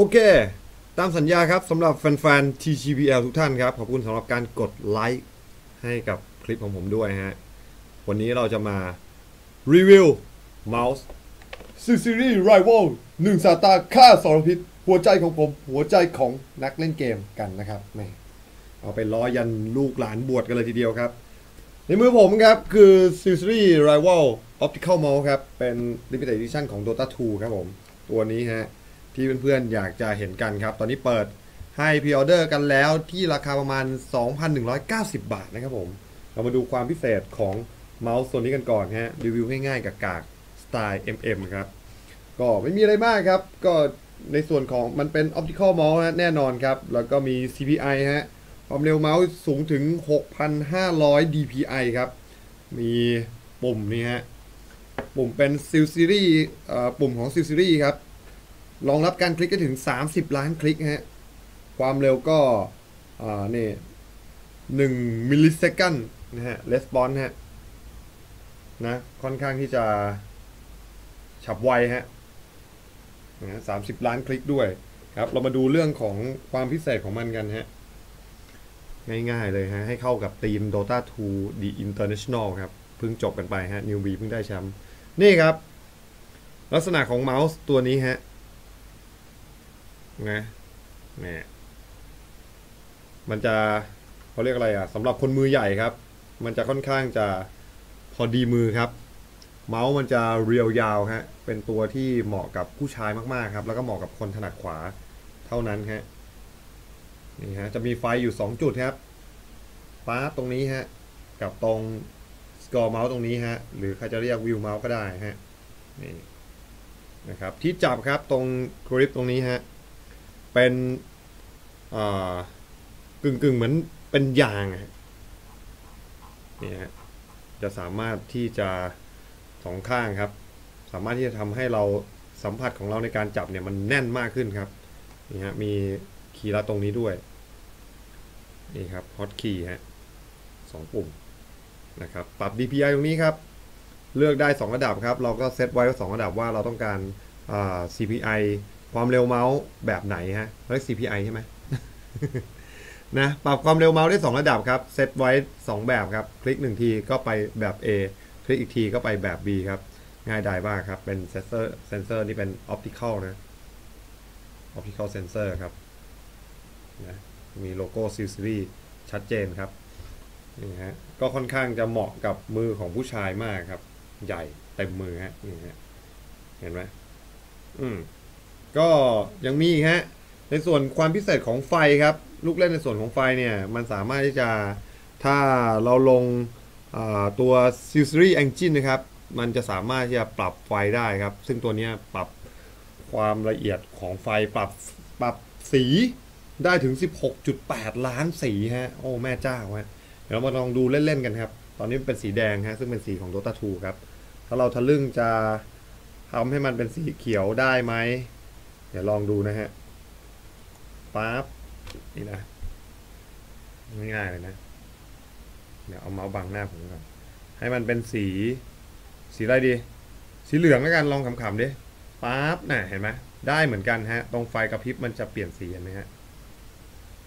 โอเค ตามสัญญาครับสำหรับแฟนๆ TGPL ทุกท่านครับ ขอบคุณสำหรับการกดไลค์ให้กับคลิปของผมด้วยฮะ วันนี้เราจะมา รีวิวเมาส์ซีซีรีส์ไรว l หนึ่งซาตาฆ่าสารพิษ หัวใจของผม หัวใจของนักเล่นเกมกันนะครับแม่เอาไปล้อยันลูกหลานบวชกันเลยทีเดียวครับ ในมือผมครับ คือ s e r i s Rival Optical Mouse ครับ เป็น Limited Edition ของ Dota 2 ครับผม ตัวนี้ฮะ ที่เพื่อนๆอยากจะเห็นกันครับ ตอนนี้เปิดให้พ r ออเดอร์กันแล้วที่ราคาประมาณ 2,190 บาทนะครับผม เรามาดูความพิเศษของเมาส์ตัวนี้กันก่อนฮะรีวิวง่ายๆกับกากสไตล์ MM ครับ ก็ไม่มีอะไรมากครับ ก็ในส่วนของมันเป็น Optical Mouse ฮะแน่นอนครับ แล้วก็มี CPI ฮะความเร็วเมาส์สูงถึง 6,500 dpi ครับ มีปุ่มนี่ฮะ ปุ่มเป็น s ิ l Series ปุ่มของ s ิ l Series ครับ รองรับการคลิกได้ถึง 30 ล้านคลิกฮะ ความเร็วก็อ่านี่1มิลลิเซคันนะฮะ response ฮะนะค่อนข้างที่จะฉับไวฮะนะสามสิบล้านคลิกด้วยครับ เรามาดูเรื่องของความพิเศษของมันกันฮะ ง่ายๆเลยฮะ ให้เข้ากับทีม Dota 2 The International ครับ เพิ่งจบกันไปฮะ New B เพิ่งได้แชมป์นี่ครับ ลักษณะของเมาส์ตัวนี้ฮะ นะเนี่ยมันจะเขาเรียกอะไรอะสำหรับคนมือใหญ่ครับ มันจะค่อนข้างจะพอดีมือครับ เมาส์มันจะเรียวยาวฮะเป็นตัวที่เหมาะกับผู้ชายมากๆครับ แล้วก็เหมาะกับคนถนัดขวาเท่านั้นฮะนี่ฮะจะมีไฟอยู่ 2 จุดครับฟ้าตรงนี้ฮะกับตรงสกอร์เมาส์ตรงนี้ฮะหรือใครจะเรียกวิวเมาส์ก็ได้ฮะนี่นะครับที่จับครับตรงกริปตรงนี้ฮะ เป็นกึ่งกึ่งๆเหมือนเป็นยางนี่ฮะจะสามารถที่จะสองข้างครับ สามารถที่จะทำให้เราสัมผัสของเราในการจับเนี่ยมันแน่นมากขึ้นครับนี่ฮะมีคีย์ลัดตรงนี้ด้วยนี่ครับฮอตคีย์ฮะสองปุ่มนะครับปรับ DPI ตรงนี้ครับ เลือกได้ 2 ระดับครับ เราก็เซตไว้ว่า2ระดับว่าเราต้องการอ่า CPI ความเร็วเมาส์แบบไหนฮะเรียก CPI ใช่ไหมนะปรับความเร็วเมาส์ได้2ระดับครับเซตไว้ 2 แบบครับ คลิก 1 ทีก็ไปแบบ A คลิกอีกทีก็ไปแบบ B ครับ ง่ายดายมากครับ เป็นเซนเซอร์เซนเซอร์นี่เป็น optical นะ optical sensor ครับนะมีโลโก้ s ิ l Series ชัดเจนครับนี่ฮะก็ค่อนข้างจะเหมาะกับมือของผู้ชายมากครับ ใหญ่เต็มมือฮะนี่ฮะเห็นไหมอืม ก็ยังมีฮะในส่วนความพิเศษของไฟครับ ลูกเล่นในส่วนของไฟเนี่ย มันสามารถที่จะถ้าเราลงตัว s i l Series Engine นะครับ มันจะสามารถที่จะปรับไฟได้ครับ ซึ่งตัวนี้ปรับความละเอียดของไฟปรับปรับสีได้ถึง 16.8 ล้านสีฮะ โอ้แม่เจ้าฮะเดี๋ยวเรามาลองดูเล่น ๆ กันครับ ตอนนี้เป็นสีแดงฮะ ซึ่งเป็นสีของ Dota 2 ครับ ถ้าเราทะลึ่งจะทำให้มันเป็นสีเขียวได้ไหม เดี๋ยวลองดูนะฮะปั๊บนี่นะง่ายๆเลยนะ เดี๋ยวเอาเมาส์บังหน้าผมก่อนให้มันเป็นสี สีอะไรดี สีเหลืองแล้วกันลองขำๆดิปั๊บน่ะเห็นไหมได้เหมือนกันฮะ ตรงไฟกระพริบมันจะเปลี่ยนสีเห็นไหมฮะ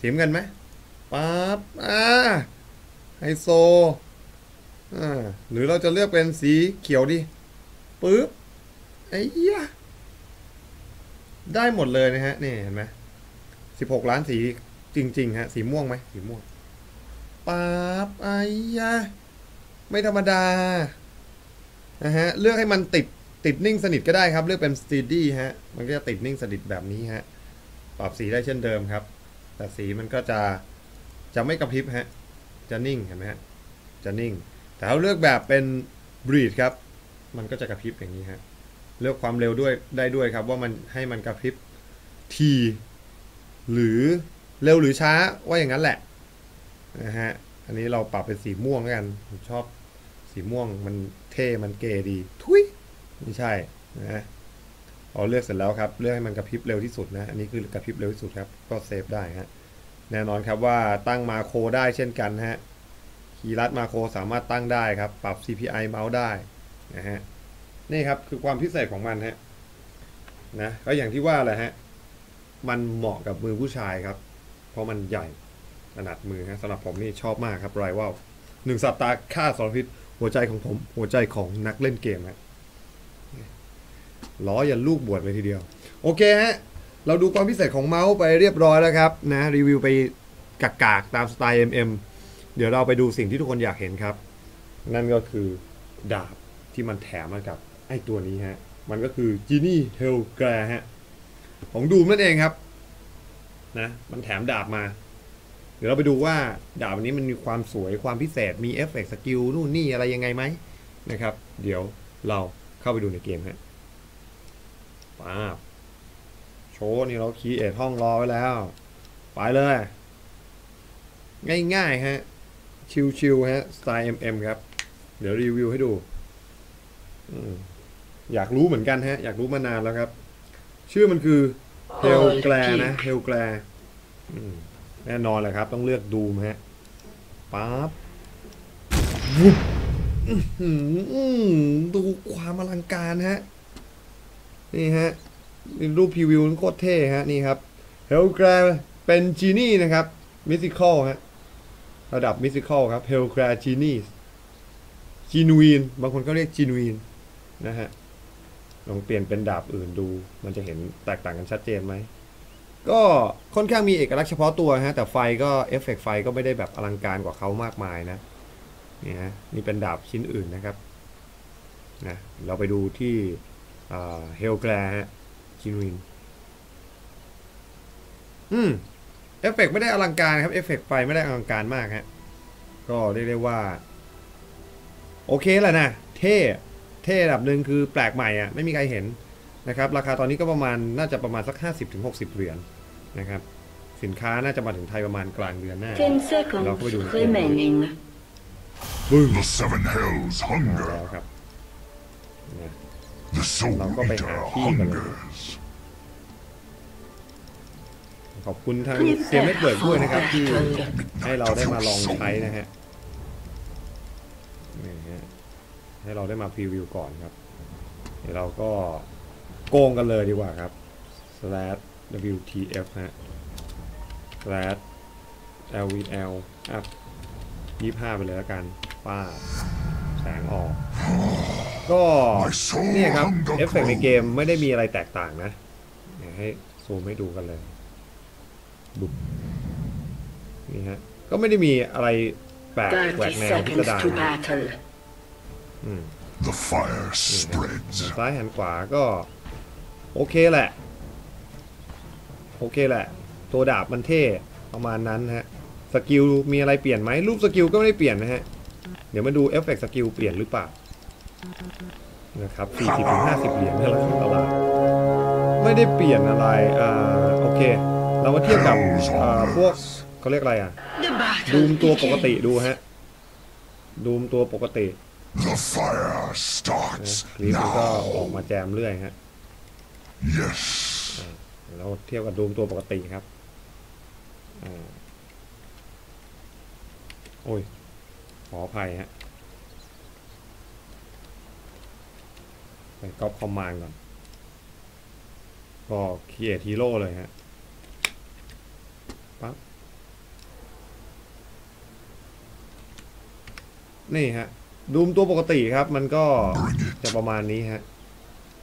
สีเหมือนกันไหมปั๊บอ่าไฮโซอ่าหรือเราจะเลือกเป็นสีเขียวดิปึ๊บไอ้เหี้ย ได้หมดเลยนะฮะ นี่เห็นไหมสิบหกล้านสีจริง ๆ ฮะ สีม่วงไหมสีม่วงปั๊บไอ้ยะไม่ธรรมดา นะฮะ เลือกให้มันติดติดนิ่งสนิทก็ได้ครับ เลือกเป็น steady ฮะ มันก็จะติดนิ่งสนิทแบบนี้ฮะ ปรับสีได้เช่นเดิมครับ แต่สีมันก็จะจะไม่กระพริบฮะ จะนิ่งเห็นไหมฮะ จะนิ่ง แต่ถ้าเลือกแบบเป็น breed ครับ มันก็จะกระพริบอย่างนี้ฮะ เลือกความเร็วด้วยได้ด้วยครับ ว่ามันให้มันกระพริบทีหรือเร็วหรือช้าว่าอย่างนั้นแหละนะฮะอันนี้เราปรับเป็นสีม่วงกันผมชอบสีม่วงมันเท่มันเก๋ดี ทุยไม่ใช่นะพอเลือกเสร็จแล้วครับ เลือกให้มันกระพริบเร็วที่สุดนะอันนี้คือกระพริบเร็วที่สุดครับ ก็เซฟได้ฮะแน่นอนครับว่าตั้งมาโคได้เช่นกันฮะคีย์ลัดมาโคสามารถตั้งได้ครับ ปรับ CPI เมาส์ได้นะฮะ นี่ครับคือความพิเศษของมันฮะนะก็อย่างที่ว่าแหละฮะมันเหมาะกับมือผู้ชายครับ เพราะมันใหญ่ขนาดมือฮะสำหรับผมนี่ชอบมากครับไรว่าหนึ่งสัปดาห์ฆ่าสารพิษหัวใจของผมหัวใจของนักเล่นเกมฮะล้อยันลูกบวชเลยทีเดียว โอเคฮะเราดูความพิเศษของเมาส์ไปเรียบร้อยแล้วครับนะรีวิวไปกากๆตามสไตล์ MM เดี๋ยวเราไปดูสิ่งที่ทุกคนอยากเห็นครับ นั่นก็คือดาบที่มันแถมมากับ ไอ้ตัวนี้ฮะ มันก็คือจีนี่เฮลแกรฮะ ของดูมนั่นเองครับ นะ มันแถมดาบมา เดี๋ยวเราไปดูว่าดาบอันนี้มันมีความสวยความพิเศษมีเอฟเฟกต์สกิลนู่นนี่อะไรยังไงไหมนะครับ เดี๋ยวเราเข้าไปดูในเกมฮะป้าบโชว์นี่เราคีเอทห้องรอไว้แล้ว ไปเลย ง่ายๆฮะ ชิวๆฮะ สไตล์ MM ครับ เดี๋ยวรีวิวให้ดู อืม อยากรู้เหมือนกันฮะ อยากรู้มานานแล้วครับ ชื่อมันคือเฮลแกลนะเฮลแกลแน่นอนแหละครับ ต้องเลือกดูมฮะปั๊บวุบดูความอลังการฮะ นี่ฮะรูปพรีวิวโคตรเท่ฮะ นี่ครับเฮลแกรเป็นจีนี่นะครับมิสิคอลฮะ ระดับมิสิคอลครับเฮลแกรจีนี่จีนูนบางคนก็เรียกจีนูนนะฮะ ลองเปลี่ยนเป็นดาบอื่นดู มันจะเห็นแตกต่างกันชัดเจนไหม ก็ค่อนข้างมีเอกลักษณ์เฉพาะตัวฮะ แต่ไฟก็เอฟเฟกต์ไฟก็ไม่ได้แบบอลังการกว่าเขามากมายนะนี่ฮะนี่เป็นดาบชิ้นอื่นนะครับนะเราไปดูที่เฮลแกรฮะจินวิน อืมเอฟเฟกต์ไม่ได้อลังการครับเอฟเฟกต์ไฟไม่ได้อลังการมากฮะก็เรียกได้ว่า โอเคแหละนะ เท่ เท่ระดับหนึ่งคือแปลกใหม่อะไม่มีใครเห็นนะครับราคาตอนนี้ก็ประมาณน่าจะประมาณสัก 50-60 เหรียญนะครับสินค้าน่าจะมาถึงไทยประมาณกลางเดือนหน้า10 seconds Lock with you. remaining. บึ้ง The seven hells มา hunger. แล้วครับนะ The soul เราก็ไปหา eater ที่กันเลย hungers. ขอบคุณทางเกมเน็ตเวิร์กด้วยนะครับที่ให้เราได้มาลองใช้นะฮะ ให้เราได้มาพรีวิวก่อนครับ เดี๋ยวเราก็โกงกันเลยดีกว่าครับ slash wtf ฮะ slash lvl up ยี่ห้าไปเลยแล้วกันป้าแสงออก ก็เนี่ยครับ เอฟเฟกต์ในเกมไม่ได้มีอะไรแตกต่างนะให้ซูมให้ดูกันเลยบุบนี่ฮะ ก็ไม่ได้มีอะไรแปลกแหวกแนวพิสดาร to นะ battle. อืม The fire หัน spreads. ซ้ายหันขวาก็ โอเคแหละ โอเคแหละ ตัวดาบมันเท่ประมาณนั้นฮะ สกิลมีอะไรเปลี่ยนไหมรูปสกิลก็ไม่ได้เปลี่ยนนะฮะ เดี๋ยวมาดูเอฟเฟกต์สกิลเปลี่ยนหรือเปล่านะครับ40-50 เหรียญในราคาตลาดไม่ได้เปลี่ยนอะไร อ่า โอเค เรามาเทียบกับอ่าพวกเขาเรียกอะไรอะ The ดูม battle ตัวปกติ begins. ดูฮะ ดูมตัวปกติ The fire นะ starts คลิปมันก็ออก now. มาแจมเรื่อยฮะ Yes. เราเทียบกับดูมตัวปกติครับอ่าโอ้ย ขออภัยฮะ ไปก๊อปคอมมานด์ก่อน ก็เคียทีโร่เลยฮะ ปั๊บ นี่ฮะ ดูมตัวปกติครับ มันก็จะประมาณนี้ฮะ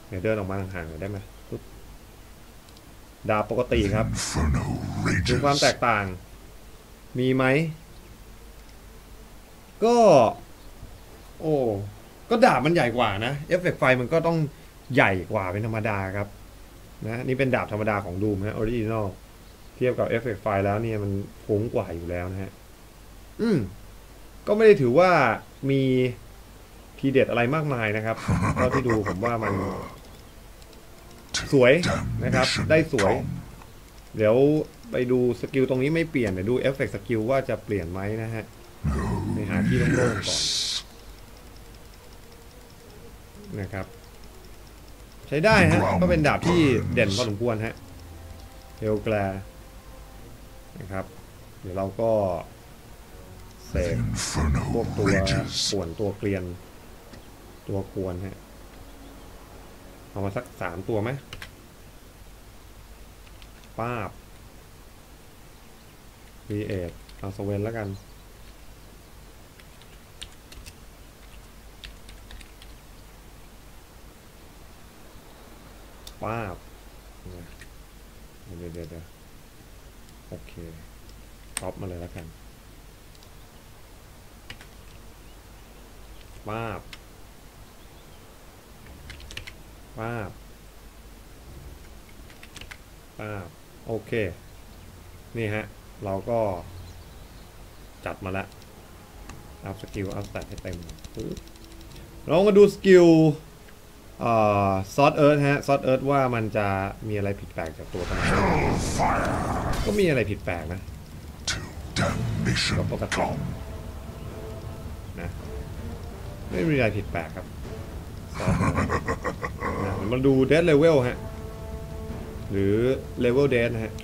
เดี๋ยวเดินออกมาห่างๆหน่อยได้ไหมดาบปกติครับดูความแตกต่าง มีไหม ก็ โอ้ก็ดาบมันใหญ่กว่านะเอฟเฟกไฟมันก็ต้องใหญ่กว่าเป็นธรรมดาครับ นะนี่เป็นดาบธรรมดาของดูมฮะออริจินอลเทียบกับเอฟเฟกไฟแล้วเนี่ยมันฟุ้งกว่าอยู่แล้วนะฮะ อืม ก็ไม่ได้ถือว่ามีทีเด็ดอะไรมากมายนะครับเท่าที่ดูผมว่ามัน สวยนะครับ ได้สวย เดี๋ยวไปดูสกิลตรงนี้ไม่เปลี่ยนเดี๋ยวดูเอฟเฟกต์สกิลว่าจะเปลี่ยนไหมนะฮะไปหาที่โล่งๆก่อนนะครับ ใช้ได้ฮะก็เป็นดาบที่เด่นพอสมควรฮะเฮลแกลนะครับ เดี๋ยวเราก็ เส The ก inferno พวกตัว rages. ป่วนตัวเกลียน ตัวกวนฮะ เอามาสักสามตัวไหมป้าบรีเอทเอาสเวนแล้วกัน ป้าบเนี่ยเดี๋ยวเดี๋ยวเดี๋ยวโอเคท็อปมาเลยแล้วกัน ป้าบป้าบป้าบโอเค นี่ฮะ เราก็จัดมาแล้วอัพสกิลอัพสแตทให้เต็มปึ๊บเรามาดูสกิลซอสเอิร์ธฮะซอสเอิร์ธว่ามันจะมีอะไรผิดแปลกจากตัวธรรมดา Hellfire ก็มีอะไรผิดแปลกนะ till damnation Go, go, go. Come. นะไม่มีอะไรผิดแปลกครับซอสเอิร์ธนะมาดูเด d เลเวลฮะ หรือเลเวลเด d นะฮะ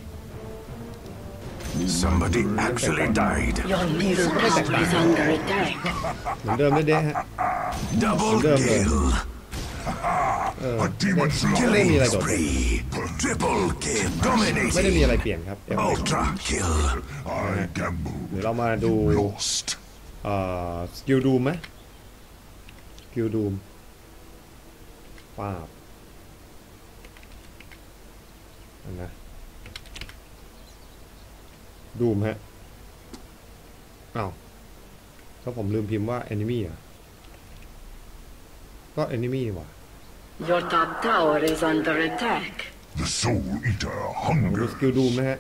Somebody actually died. Your middle tower is under attack. เหมือนเดิมเด้ๆฮะ Double Damn, kill. A demon's Killing me life. like that. Spree. Triple kill. ไม่ได้มี Dominating. อะไรเปลี่ยนครับเอฟ Ultra kill. I gambled. เดี๋ยวเรามาดู Lost. เอ่อสกิลดูมไหมส กิลดูมป้าบอันนะดูมฮะอ้าวก็ผมลืมพิมพ์ว่า enemy อะก็ enemy นี่หว่า Your top tower is under attack. The soul eater ลองดู hunger. สกิลดูมนะฮะ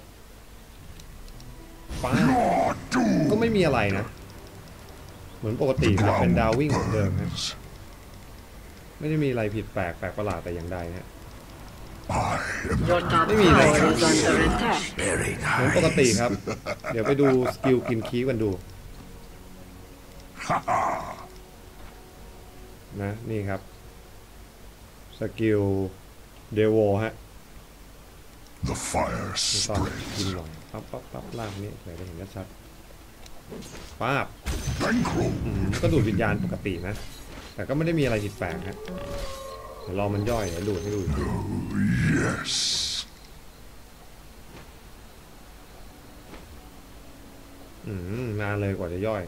ป้าบ Your doom ก็ไม่มีอะไรนะ เหมือนปกติครับเป็นดาววิ่งเหมือนเดิมฮะ burns. ไม่ได้มีอะไรผิดแปลกแปลกประหลาดแต่อย่างใดฮะ I am Your top Maybe like- tower is under attack. Very เหมือนปกติ nice. ครับ เดี๋ยวไปดูสกิลกินคีย์กันดู นะ นี่ครับ สกิลเดโวฮะ the fire นี่ตอนกิน spreads. หน่อยปั๊บปั๊บปั๊บล่างนี้เผื่อจะเห็นชัดๆป้าบ Bankroll. อืมก็ดูดวิญญาณปกตินะ แต่ก็ไม่ได้มีอะไรผิดแปลกฮะเดี๋ยวรอมันย่อยเดี๋ยวดูดให้ดูอีกที Yes. อืมนานเลยกว่าจะย่อย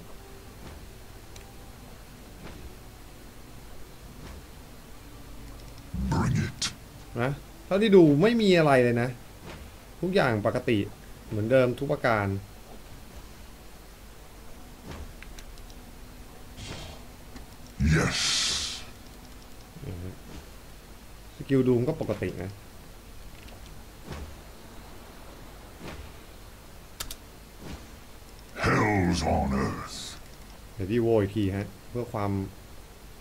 Bring it. นะเท่าที่ดูไม่มีอะไรเลยนะ ทุกอย่างปกติเหมือนเดิมทุกประการ Yes. สกิลดูมก็ปกตินะ Hell's on earth. เดี๋ยวที่โวอีกทีฮะ เพื่อความ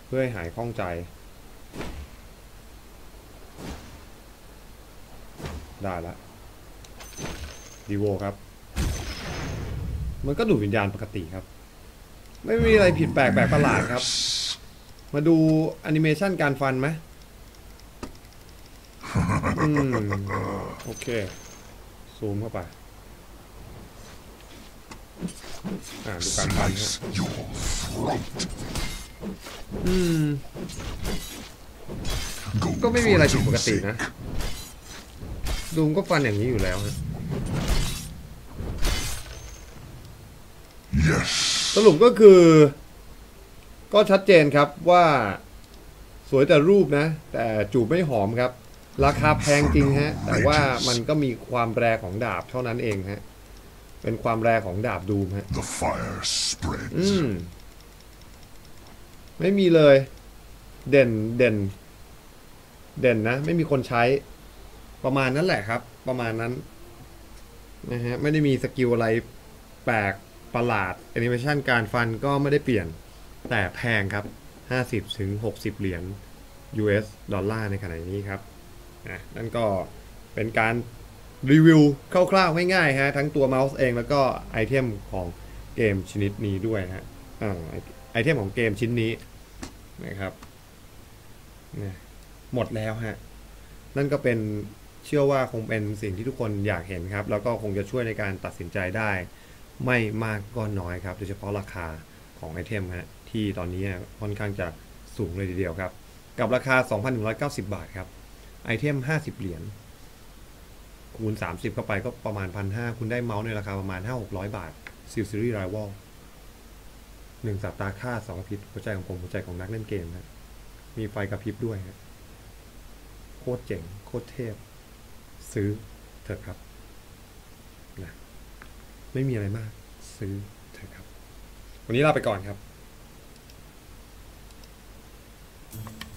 เพื่อให้หายข้องใจ ได้ละดีโวครับ มันก็ดูดวิญญาณปกติครับ ไม่มีอะไรผิดแปลกแปลกประหลาดครับ มาดูแอนิเมชันการฟันไหมอืมโอเค ซูมเข้าไป อ่าดูการฟันฮะ Slice your throat. อืม Go ก็ไม่มีอะไร for ผิดปกติ Doomsday. นะดูมก็ฟันอย่างนี้อยู่แล้วฮะ Yes. สรุปก็คือ ก็ชัดเจนครับว่าสวยแต่รูปนะ แต่จูบไม่หอมครับ ราคาแพงจริงฮะ แต่ว่ามันก็มีความแรของดาบเท่านั้นเองฮะ เป็นความแรของดาบดูมฮะ The fire spreads. อืมไม่มีเลย เด่นเด่น เด่นนะ ไม่มีคนใช้ ประมาณนั้นแหละครับ ประมาณนั้นนะฮะไม่ได้มีสกิลอะไรแปลกประหลาดแอนิเมชันการฟันก็ไม่ได้เปลี่ยน แต่แพงครับ 50ถึง60 เหรียญ US ดอลลาร์ในขณะนี้ครับนะนั่นก็เป็นการรีวิวคร่าวๆง่ายๆฮะทั้งตัวเมาส์เองแล้วก็ไอเทมของเกมชนิดนี้ด้วยฮะอไอเทมของเกมชิ้นนี้นะครับหมดแล้วฮะนั่นก็เป็นเชื่อว่าคงเป็นสิ่งที่ทุกคนอยากเห็นครับ แล้วก็คงจะช่วยในการตัดสินใจได้ ไม่มากก็น้อยครับ โดยเฉพาะราคาของไอเทมฮะ ที่ตอนนี้ค่อนข้างจะสูงเลยทีเดียวครับ กับราคา 2,190 บาทครับ ไอเทม 50 เหรียญคูณ 30 เข้าไปก็ประมาณ 1,500 คุณได้เมาส์ในราคาประมาณ 5-600 บาท Steel Series Rival หนึ่งสับตาค่าสองอาทิตย์หัวใจของผมหัวใจของนักเล่นเกมนะมีไฟกระพริบด้วยฮะโคตรเจ๋ง โคตรเทพ ซื้อเถอะครับนะไม่มีอะไรมาก ซื้อเถอะครับ วันนี้ลาไปก่อนครับ Mm-hmm.